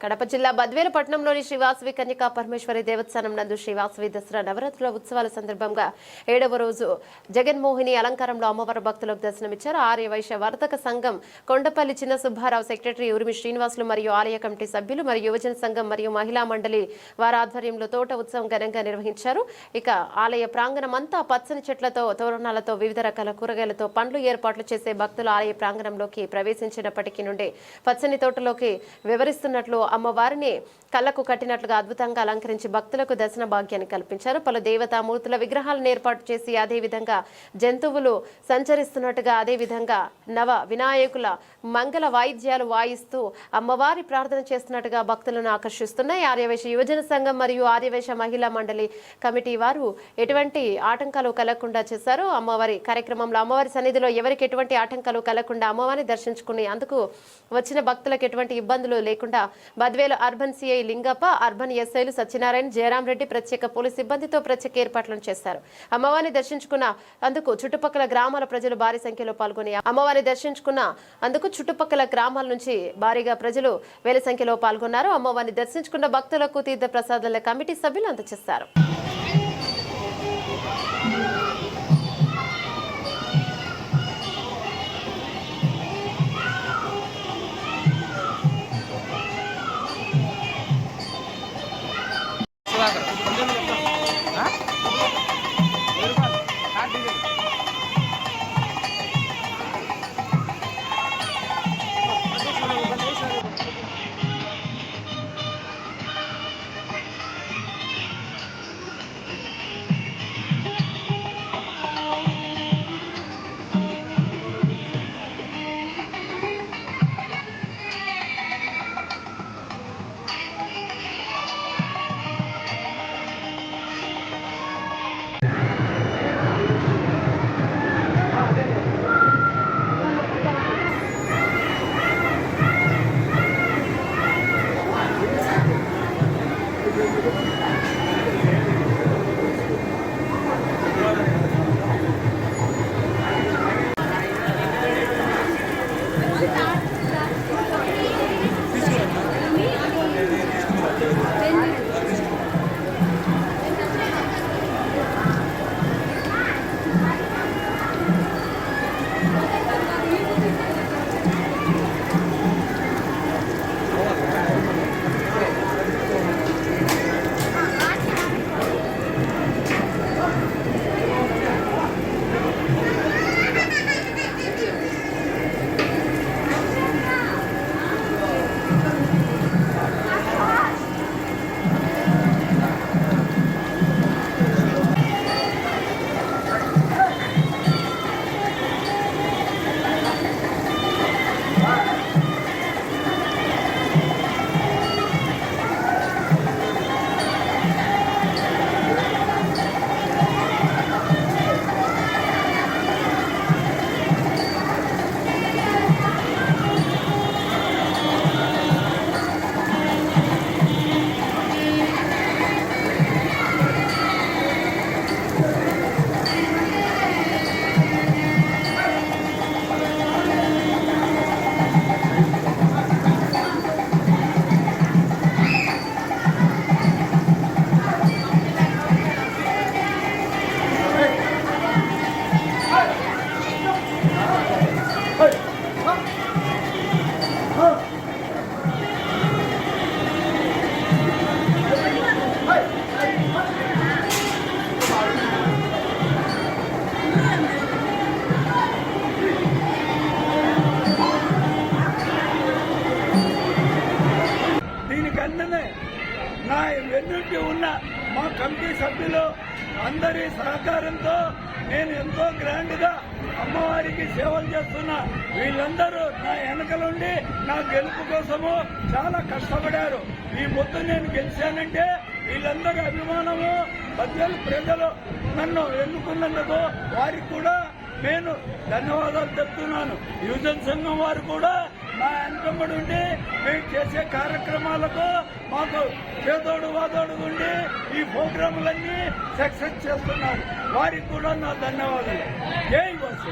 కడప జిల్లా బద్వేలు పట్టణంలోని శ్రీవాసవి కన్యకా పరమేశ్వరి దేవస్థానం నందు శ్రీవాసవి దసరా నవరాత్రుల ఉత్సవాల సందర్భంగా ఏడవ రోజు జగన్మోహిని అలంకారంలో అమ్మవారి భక్తులకు దర్శనమిచ్చారు. ఆర్య వైశ్య వర్తక సంఘం కొండపల్లి చిన్న సుబ్బారావు సెక్రటరీ ఉరిమి శ్రీనివాసులు మరియు ఆలయ కమిటీ సభ్యులు మరియు యువజన సంఘం మరియు మహిళా మండలి వారి ఆధ్వర్యంలో తోట ఉత్సవం ఘనంగా నిర్వహించారు. ఇక ఆలయ ప్రాంగణం అంతా పచ్చని చెట్లతో తోరణాలతో వివిధ రకాల కూరగాయలతో పండ్లు ఏర్పాట్లు చేసే భక్తులు ఆలయ ప్రాంగణంలోకి ప్రవేశించినప్పటికీ నుండి పచ్చని తోటలోకి వివరిస్తున్నట్లు అమ్మవారిని కళ్ళకు కట్టినట్లుగా అద్భుతంగా అలంకరించి భక్తులకు దర్శన భాగ్యాన్ని కల్పించారు. పలు దేవతామూర్తుల విగ్రహాలను ఏర్పాటు చేసి అదేవిధంగా జంతువులు సంచరిస్తున్నట్టుగా అదే విధంగా నవ వినాయకుల మంగళ వాయిద్యాలు వాయిస్తూ అమ్మవారి ప్రార్థన చేస్తున్నట్టుగా భక్తులను ఆకర్షిస్తున్నాయి. ఆర్యవేశ యువజన సంఘం మరియు ఆర్యవేశ మహిళా మండలి కమిటీ వారు ఎటువంటి ఆటంకాలు కలగకుండా చేశారు. అమ్మవారి కార్యక్రమంలో అమ్మవారి సన్నిధిలో ఎవరికి ఎటువంటి ఆటంకాలు కలగకుండా అమ్మవారిని దర్శించుకుని అందుకు వచ్చిన భక్తులకు ఎటువంటి ఇబ్బందులు లేకుండా Badvel urban CI Lingappa urban ఎస్ఐలు సత్యనారాయణ జయరాం రెడ్డి ప్రత్యేక పోలీస్ సిబ్బందితో ప్రత్యేక ఏర్పాట్లను చేశారు. అమ్మవారిని దర్శించుకున్న అందుకు చుట్టుపక్కల గ్రామాల ప్రజలు భారీ సంఖ్యలో పాల్గొని అమ్మవారిని దర్శించుకున్న అందుకు చుట్టుపక్కల గ్రామాల నుంచి భారీగా ప్రజలు వేల సంఖ్యలో పాల్గొన్నారు. అమ్మవారిని దర్శించుకున్న భక్తులకు తీర్థ ప్రసాదాల కమిటీ సభ్యులు అందజేశారు. பார்க்குறேன் అందరి సహకారంతో నేను ఎంతో గ్రాండ్గా అమ్మవారికి సేవలు చేస్తున్నా. వీళ్ళందరూ నా వెనకలుండి నా గెలుపు కోసము చాలా కష్టపడారు. ఈ మొత్తం నేను గెలిచానంటే వీళ్ళందరూ అభిమానము ప్రజలు ప్రజలు నన్ను ఎన్నుకున్నందుకు వారికి కూడా నేను ధన్యవాదాలు చెప్తున్నాను. యువజన సంఘం వారు కూడా మా వెనకబడి ఉండి మేము చేసే కార్యక్రమాలకు మాకు చేదోడు వాదోడు ఉండి ఈ ప్రోగ్రాములన్నీ సక్సెస్ చేస్తున్నారు. వారికి కూడా నా ధన్యవాదాలు. జై వసు.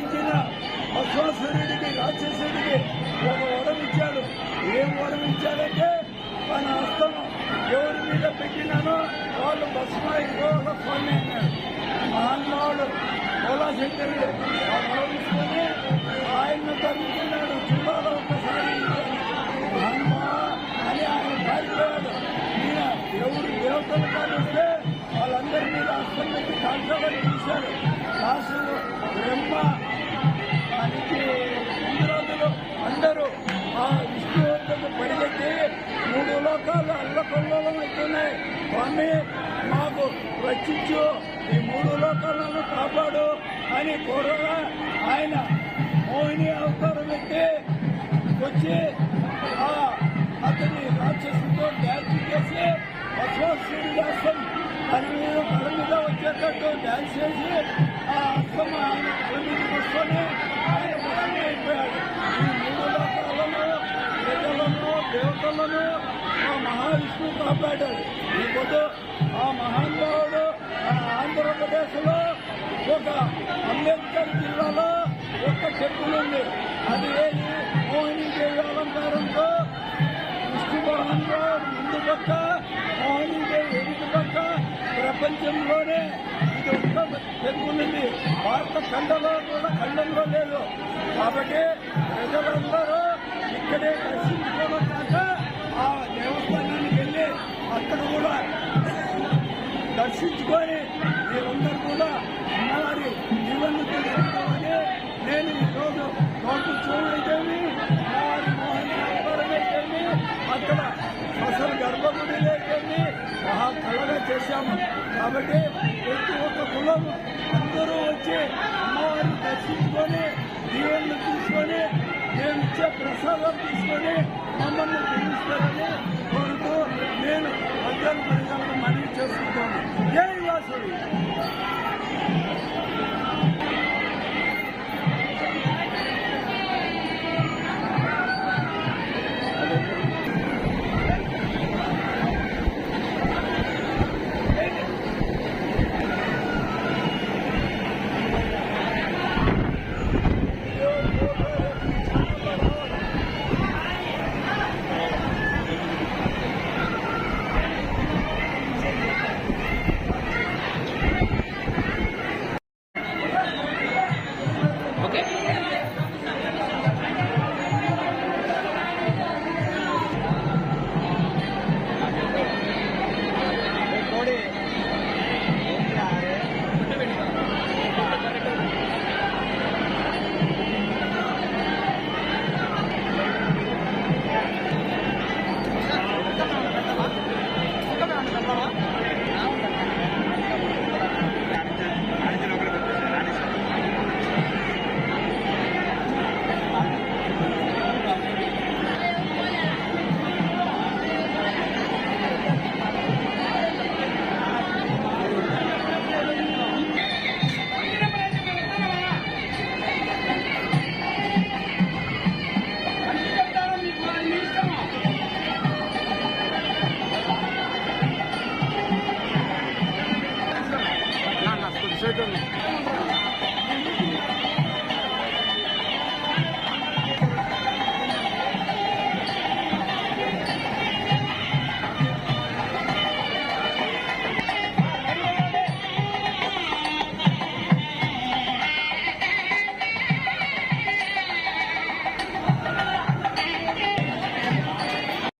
ఆరాధించిన అశ్వాసురుడికి రాక్షసుడికి ఒక వరం ఇచ్చాడు. ఏం వరం ఇచ్చాడంటే తన హస్తం ఎవరి మీద పెట్టినానో వాళ్ళు భస్మాయిపోవాల స్వామి అన్నాడు మహానుభావుడు కోలాశంకరుడు మూడు లోకాలు అల్లకొల్లోలం అవుతున్నాయి స్వామి మాకు రక్షించు. ఈ మూడు లోకాలను కాపాడు అని కోరగా ఆయన మోహిని అవతారం ఎత్తి వచ్చి అతని రాక్షసుతో డ్యాన్స్ చేసి అశ్వాసుడి రాష్ట్రం తన మీద తల మీద వచ్చేటట్టు డ్యాన్స్ చేసి ఆ అర్థం ఆయన తల మీద వస్తూనే ఆయన ముఖమే అయిపోయాడు ఈ మూడు లోకాలను ప్రజలను దేవతలను మహావిష్ణువు కాపాడాడు. ఈ పొద్దు ఆ మహానుభావుడు మన ఆంధ్రప్రదేశ్లో ఒక అంబేద్కర్ జిల్లాలో ఒక టెంపుల్ ఉంది. అది ఏది? మోహినీదేవి అలంకారంతో విష్ణు మహానుభావుడు ముందు పక్క మోహినీదేవి ఎదుటి పక్క ప్రపంచంలోనే ఇది ఒక్క టెంపుల్ ఉంది భారత ఖండలో కూడా ఖండంలో లేదు. కాబట్టి ప్రజలందరూ ఇక్కడే దర్శించుకొని మీరందరూ కూడా అమ్మవారి జీవన్ని తెలుసుకోవాలని నేను ఈరోజు నోటు చూడలేదేమి అమ్మవారి మోహన్ అయితేమి అక్కడ అసలు గర్భగుడి లేకేమి మహా కళగా చేశాము. కాబట్టి ప్రతి ఒక్క కులం అందరూ వచ్చి అమ్మవారిని దర్శించుకొని దీవెనలు తీసుకొని నేను ఇచ్చే ప్రసాదం తీసుకొని మమ్మల్ని పిలుస్తారని కోరుతూ నేను మధ్యాహ్న ప్రజలకు మనవి చేసుకుంటాను జై వాసు